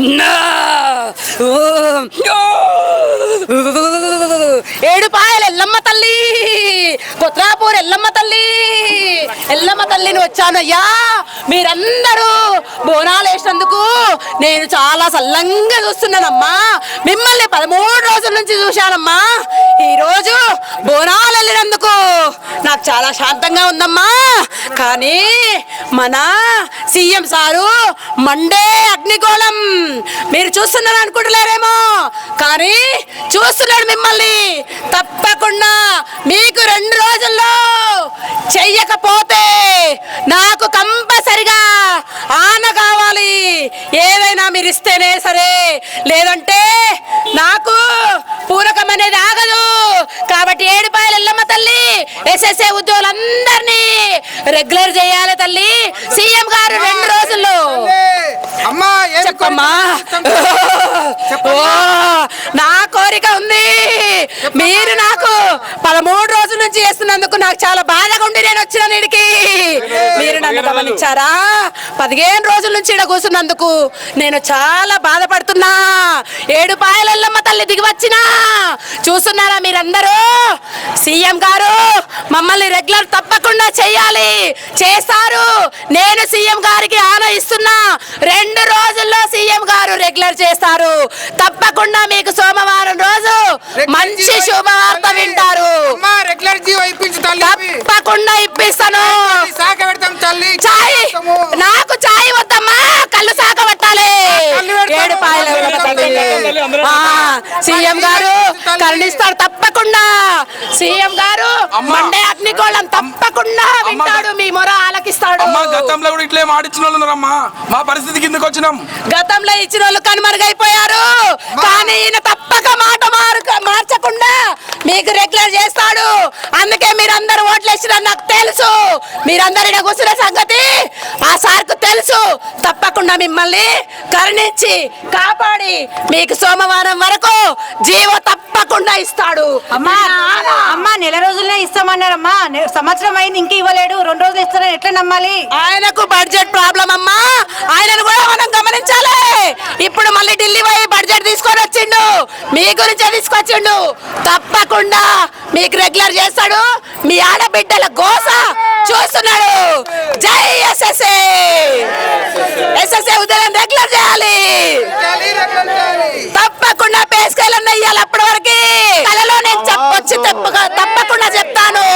నా! ఎల్లమ్మ తల్లి! కొత్రాపూర్ ఎల్లమ్మ తల్లి! ఎల్లమ్మ తల్లిని వచ్చానయ్యా! మీరందరూ బోనాలు వేసినందుకు నేను చాలా సల్లంగా చూస్తున్నానమ్మా. మిమ్మల్ని పదమూడు రోజుల నుంచి చూశానమ్మా. ఈరోజు నాకు చాలా శాంతంగా ఉందమ్మా. కానీ మన సీఎం సారు మండే అగ్నిగోళం. మీరు చూస్తున్నారు అనుకుంటలేరేమో. కానీ చూస్తున్నాడు మిమ్మల్ని. తప్పకుండా మీకు రెండు రోజుల్లో చెయ్యకపోతే నాకు కంపల్సరిగా ఆన కావాలి. ఏదైనా మీరు ఇస్తేనే సరే. లేదంటే నాకు పూరకం అనేది ఆగ కాబట్టి ఏడుపాయలు ఎల్లమ్మ తల్లి ఎస్ఎస్ఏ ఉద్యోగులందరినీ రెగ్యులర్ చేయాలి తల్లి. సీఎం గారు రెండు రోజుల్లో. ఏం చెప్పమ్మా. నా మీరు నాకు పదమూడు రోజుల నుంచి చేస్తున్నందుకు నాకు చాలా బాధగా ఉండి నేను వచ్చిన నీడికి. మీరు నన్ను గమనించారా? పదిహేను రోజుల నుంచి ఇక్కడ కూర్చున్నందుకు నేను చాలా బాధపడుతున్నా. ఏడు పాయలెల్లమ్మ తల్లి దిగి వచ్చినా. చూస్తున్నారా మీరందరూ? సీఎం గారు మమ్మల్ని రెగ్యులర్ తప్పకుండా చేయాలి. చేస్తారు నేను సీఎం గారికి ఆన ఇస్తున్నా. రెండు రోజుల్లో సీఎం గారు రెగ్యులర్ చేస్తారు. తప్పకుండా మీకు సోమవారం రోజు మంచి శుభవార్త వింటారు అమ్మా రెగ్యులర్ జీవో ఇప్పించు తల్లి తప్పకుండా ఇప్పిస్తాను తల్లి సాక పెడతాం తల్లి చాయ్ చేస్తాము. నాకు చాయ్ వద్దమ్మా కళ్ళు సాక పట్టాలి కళ్ళు పెడతాము. ఏడు పాయల తల్లి. ఆ, సీఎం గారు కరుణిస్తారు తప్పకుండా. సీఎం గారు. మండే అగ్నిగోళం తప్పకుండా వింటాడు మీ మొర ఆలకిస్తాడు. గతంలో కూడా ఇట్లే మాడిచ్చిన వాళ్ళు మా పరిస్థితి కిందకి వచ్చినాం. గతంలో ఇచ్చిన వాళ్ళు కనుమరుగైపోయారు. కానీ ఈయన తప్పక మాట మారు మార్చకుండా మీకు రెగ్యులర్ చేస్తాడు. అందుకే ఓట్లు వేసినారు నాకు తెలుసు. మీరందరూ ఈడ కూర్చున్న సంగతి ఆ సార్కు తెలుసు. తప్పకుండా మిమ్మల్ని కరుణించి కాపాడి మీకు సోమవారం వరకు జీవో తప్పకుండా ఇస్తాడు. అమ్మా అమ్మా నెల రోజులనే ఇస్తామన్నారమ్మా. సంవత్సరం అయింది ఇంకా ఇవ్వలేడు. రెండు రోజులు ఇస్తారని ఎట్లా నమ్మాలి? ఆయనకు బడ్జెట్ ప్రాబ్లం అమ్మా. ఆయనను కూడా మనం గమనించాలి. ఇప్పుడు మళ్ళీ ఢిల్లీ పోయి బడ్జెట్ తీసుకొని వచ్చిండు. మీ గురించే తీసుకొచ్చిండు. తప్పకుండా మీకు రెగ్యులర్ చేస్తాడు. మీ బిడ్డల గోస చూస్తున్నాడు. జై ఎస్ఎస్ఏ. ఉదయం రెగ్యులర్ చేయాలి. తప్పకుండా పేసుకెళ్ళన్న అప్పటి వరకు. కళలో నేను చెప్పొచ్చి తప్పకుండా చెప్తాను.